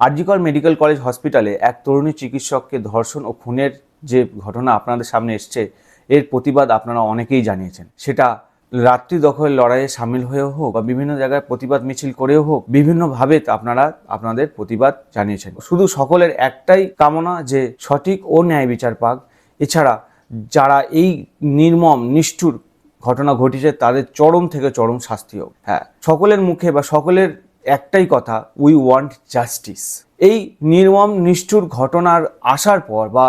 RG Kar medical college হসপিটালে এক তরুণী চিকিৎসককে ধর্ষণ ও খুনের যে ঘটনা আপনাদের সামনে এসছে, এর প্রতিবাদ আপনারা অনেকেই জানিয়েছেন। সেটা রাত্রি দখলের লড়াইয়ে সামিল হয়েও হোক বা বিভিন্ন জায়গায় প্রতিবাদ মিছিল করেও হোক, বিভিন্নভাবে আপনারা আপনাদের প্রতিবাদ জানিয়েছেন। শুধু সকলের একটাই কামনা যে সঠিক ও ন্যায় বিচার পাক। এছাড়া যারা এই নির্মম, নিষ্ঠুর ঘটনা ঘটিয়েছে, তাদের চরম থেকে চরম শাস্তি হোক। হ্যাঁ সকলের মুখে বা সকলের একটাই কথা উই ওয়ান্ট জাস্টিস এই নির্মম, নিষ্ঠুর ঘটনার আসার পর বা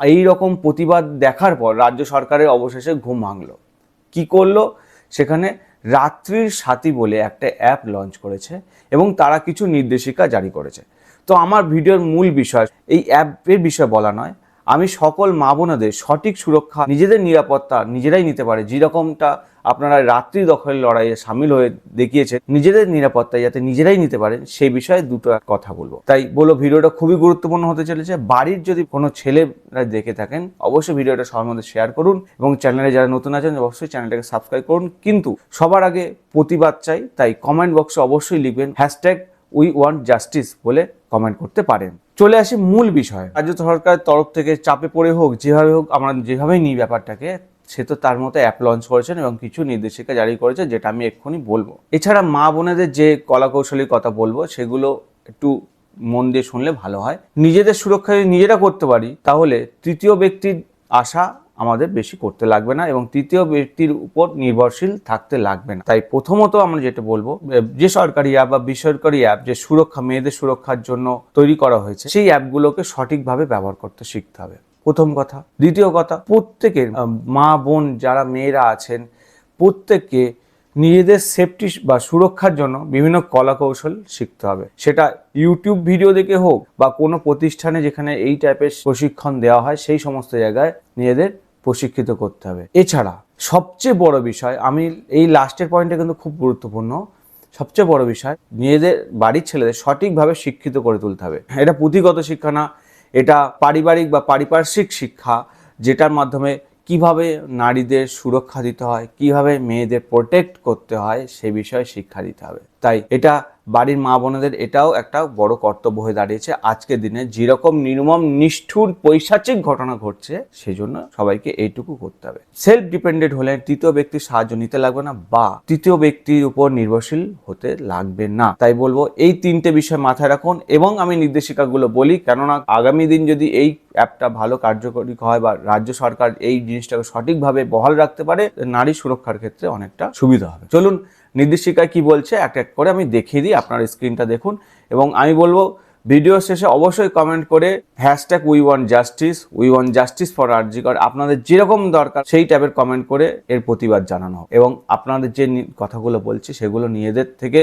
এই রকম প্রতিবাদ দেখার পর রাজ্য সরকারের অবশেষে ঘুম ভাঙলো। কি করল? সেখানে রাত্রির সাথী বলে একটা অ্যাপ লঞ্চ করেছে এবং তারা কিছু নির্দেশিকা জারি করেছে। তো আমার ভিডিওর মূল বিষয়, এই অ্যাপের বিষয়ে বলা নয় আমি সকল মা বোনাদের সঠিক সুরক্ষা, নিজেদের নিরাপত্তা নিজেরাই নিতে পারে। যেরকমটা আপনারা রাত্রি দখলের লড়াইয়ে সামিল হয়ে দেখিয়েছে নিজেদের নিরাপত্তা যাতে নিজেরাই নিতে পারেন, সেই বিষয়ে দুটো কথা বলব। তাই বলো, ভিডিওটা খুবই গুরুত্বপূর্ণ হতে চলেছে। বাড়ির যদি কোনো ছেলেরা দেখে থাকেন, অবশ্যই ভিডিওটা সবার মধ্যে শেয়ার করুন এবং চ্যানেলে যারা নতুন আছেন, অবশ্যই চ্যানেলটাকে সাবস্ক্রাইব করুন। কিন্তু সবার আগে প্রতিবাদ চাই, তাই কমেন্ট বক্সে অবশ্যই লিখবেন হ্যাশট্যাগ উই ওয়ান্ট জাস্টিস বলে কমেন্ট করতে পারেন। চলে আসি মূল বিষয়। রাজ্য সরকারের তরফ থেকে চাপে পড়ে হোক, যেভাবে হোক, আমরা যেভাবেই নিই ব্যাপারটাকে, সে তো তার মতো অ্যাপ লঞ্চ করেছেন এবং কিছু নির্দেশিকা জারি করেছে যেটা আমি এক্ষুনি বলব। এছাড়া মা বোনেদের যে কলা কৌশলীর কথা বলব, সেগুলো একটু মন দিয়ে শুনলে ভালো হয়। নিজেদের সুরক্ষা যদি নিজেরা করতে পারি, তাহলে তৃতীয় ব্যক্তির আশা আমাদের বেশি করতে লাগবে না এবং তৃতীয় ব্যক্তির উপর নির্ভরশীল থাকতে লাগবে না। তাই প্রথমত আমরা যেটা বলব যে সরকারি অ্যাপ বা বেসরকারি অ্যাপ যে সুরক্ষা, মেয়েদের সুরক্ষার জন্য তৈরি করা হয়েছে, সেই অ্যাপগুলোকে সঠিকভাবে ব্যবহার করতে শিখতে হবে। প্রথম কথা। দ্বিতীয় কথা, প্রত্যেকের মা, বোন যারা মেয়েরা আছেন, প্রত্যেককে নিজেদের সেফটি বা সুরক্ষার জন্য বিভিন্ন কলা কৌশল শিখতে হবে। সেটা ইউটিউব ভিডিও দেখে হোক বা কোনো প্রতিষ্ঠানে যেখানে এই টাইপের প্রশিক্ষণ দেওয়া হয়, সেই সমস্ত জায়গায় নিজেদের প্রশিক্ষিত করতে হবে। এছাড়া সবচেয়ে বড় বিষয়, আমি এই লাস্টের পয়েন্টটা কিন্তু খুব গুরুত্বপূর্ণ, সবচেয়ে বড় বিষয় নিজেদের বাড়ির ছেলেদের সঠিকভাবে শিক্ষিত করে তুলতে হবে। এটা পুঁথিগত শিক্ষা না, এটা পারিবারিক বা পারিপার্শ্বিক শিক্ষা, যেটার মাধ্যমে কীভাবে নারীদের সুরক্ষা দিতে হয়, কীভাবে মেয়েদের প্রোটেক্ট করতে হয়, সে বিষয়ে শিক্ষা দিতে হবে। তাই এটা বাড়ির মা বোনেদের এটাও একটা বড় কর্তব্য হয়ে দাঁড়িয়েছে। আজকের দিনে যেরকম নির্মম, নিষ্ঠুর, পৈশাচিক ঘটনা ঘটছে, সেজন্য সবাইকে এইটুকু করতে হবে। সেলফ ডিপেন্ডেন্ট হলে তৃতীয় ব্যক্তির সাহায্য নিতে লাগবে না বা তৃতীয় ব্যক্তির উপর নির্ভরশীল হতে লাগবে না। তাই বলব, এই তিনটে বিষয় মাথায় রাখুন এবং আমি নির্দেশিকাগুলো বলি, কেননা আগামী দিন যদি এই অ্যাপটা ভালো কার্যকরী হয় বা রাজ্য সরকার এই জিনিসটাকে সঠিকভাবে বহাল রাখতে পারে, নারী সুরক্ষার ক্ষেত্রে অনেকটা সুবিধা হবে। চলুন নির্দেশিকায় কি বলছে, এক এক করে আমি দেখিয়ে দিই, আপনার স্ক্রিনটা দেখুন। এবং আমি বলব ভিডিও শেষে অবশ্যই কমেন্ট করে hashtag we want justice we want justice for RG Kar আপনাদের যেরকম দরকার সেই টাইপের কমেন্ট করে এর প্রতিবাদ জানানো এবং আপনাদের যে কথাগুলো বলছি, সেগুলো নিজেদের থেকে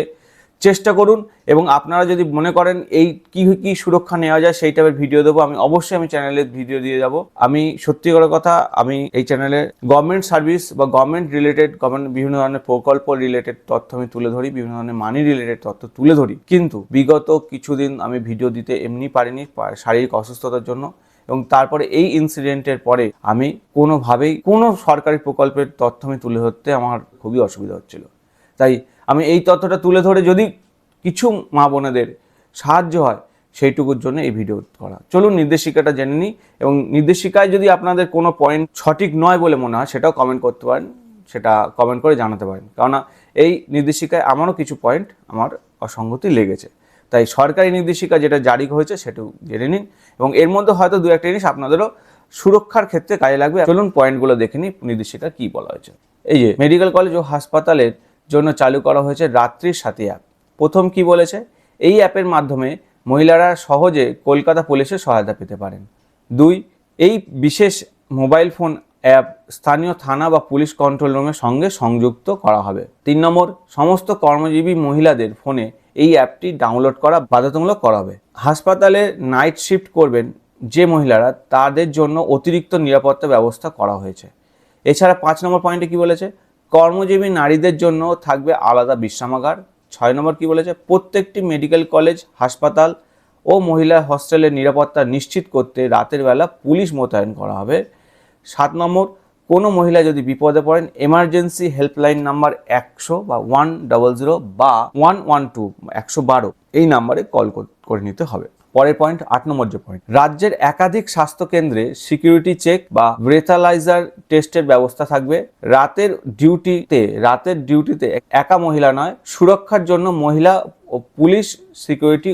চেষ্টা করুন এবং আপনারা যদি মনে করেন এই কি কি সুরক্ষা নেওয়া যায় সেই টাইপের ভিডিও দেবো। আমি অবশ্যই আমি চ্যানেলে ভিডিও দিয়ে যাব। আমি সত্যি করে কথা, আমি এই চ্যানেলে গভর্নমেন্ট সার্ভিস বা গভর্নমেন্ট রিলেটেড গভর্নমেন্ট বিভিন্ন ধরনের প্রকল্প রিলেটেড তথ্য আমি তুলে ধরি, বিভিন্ন ধরনের মানি রিলেটেড তথ্য তুলে ধরি। কিন্তু বিগত কিছুদিন আমি ভিডিও দিতে এমনি পারিনি শারীরিক অসুস্থতার জন্য এবং তারপরে এই ইনসিডেন্টের পরে আমি কোনোভাবেই, কোনো সরকারি প্রকল্পের তথ্য আমি তুলে ধরতে আমার খুবই অসুবিধা হচ্ছিল। তাই আমি এই তথ্যটা তুলে ধরে যদি কিছু মা বোনেদের সাহায্য হয়, সেইটুকুর জন্য এই ভিডিও করা। চলুন নির্দেশিকাটা জেনে নিই এবং নির্দেশিকায় যদি আপনাদের কোনো পয়েন্ট সঠিক নয় বলে মনে হয়, সেটাও কমেন্ট করতে পারেন, সেটা কমেন্ট করে জানাতে পারেন। কেননা এই নির্দেশিকায় আমারও কিছু পয়েন্ট আমার অসঙ্গতি লেগেছে। তাই সরকারি নির্দেশিকা যেটা জারি হয়েছে, সেটাও জেনে নিন এবং এর মধ্যে হয়তো দু একটা জিনিস আপনাদেরও সুরক্ষার ক্ষেত্রে কাজে লাগবে। চলুন পয়েন্টগুলো দেখে নিই, নির্দেশিকা কী বলা হয়েছে। এই যে মেডিকেল কলেজ ও হাসপাতালের জন্য চালু করা হয়েছে রাত্রির সাথী অ্যাপ প্রথম কি বলেছে? এই অ্যাপের মাধ্যমে মহিলারা সহজে কলকাতা পুলিশের সহায়তা পেতে পারেন। দুই, এই বিশেষ মোবাইল ফোন অ্যাপ স্থানীয় থানা বা পুলিশ কন্ট্রোল রুমের সঙ্গে সংযুক্ত করা হবে। তিন নম্বর, সমস্ত কর্মজীবী মহিলাদের ফোনে এই অ্যাপটি ডাউনলোড করা বাধ্যতামূলক করা হবে। হাসপাতালে নাইট শিফট করবেন যে মহিলারা, তাদের জন্য অতিরিক্ত নিরাপত্তা ব্যবস্থা করা হয়েছে। এছাড়া পাঁচ নম্বর পয়েন্টে কি বলেছে? কর্মজীবী নারীদের জন্য থাকবে আলাদা বিশ্রামাগার। ছয় নম্বর কি বলেছে? প্রত্যেকটি মেডিকেল কলেজ, হাসপাতাল ও মহিলা হস্টেলের নিরাপত্তা নিশ্চিত করতে রাতের বেলা পুলিশ মোতায়েন করা হবে। সাত নম্বর, কোনো মহিলা যদি বিপদে পড়েন এমার্জেন্সি হেল্পলাইন নাম্বার একশো বা ওয়ান ডবল জিরো বা ওয়ান ওয়ান টু একশো বারো, এই নাম্বারে কল করে নিতে হবে। পরের পয়েন্ট আট নম্বর যে পয়েন্ট রাজ্যের একাধিক স্বাস্থ্য কেন্দ্রে সিকিউরিটি চেক বা ব্রেথালাইজার টেস্টের ব্যবস্থা থাকবে। রাতের ডিউটিতে রাতের ডিউটিতে একা মহিলা নয়, সুরক্ষার জন্য মহিলা ও পুলিশ সিকিউরিটি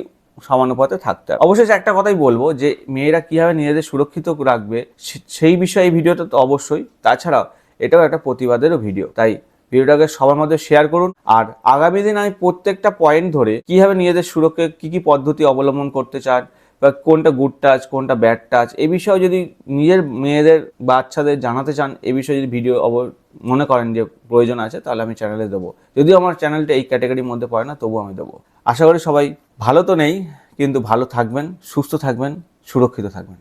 সমানুপাতে থাকতে হবে। অবশেষে একটা কথাই বলব যে, মেয়েরা কীভাবে নিজেদের সুরক্ষিত রাখবে সেই বিষয়ে এই ভিডিওটা তো অবশ্যই। তাছাড়াও এটাও একটা প্রতিবাদেরও ভিডিও। তাই ভিডিওটাকে সবার মধ্যে শেয়ার করুন। আর আগামী দিন আমি প্রত্যেকটা পয়েন্ট ধরে কীভাবে নিজেদের সুরক্ষা, কি কি পদ্ধতি অবলম্বন করতে চান, বা কোনটা গুড টাচ কোনটা ব্যাড টাচ এই বিষয়ে যদি নিজের মেয়েদের, বাচ্চাদের জানাতে চান, এ বিষয়ে যদি ভিডিও অব, মনে করেন যে প্রয়োজন আছে, তাহলে আমি চ্যানেলে দেবো। যদিও আমার চ্যানেলটা এই ক্যাটাগরির মধ্যে পড়ে না, তবুও আমি দেবো। আশা করি সবাই ভালো তো নেই, কিন্তু ভালো থাকবেন, সুস্থ থাকবেন, সুরক্ষিত থাকবেন।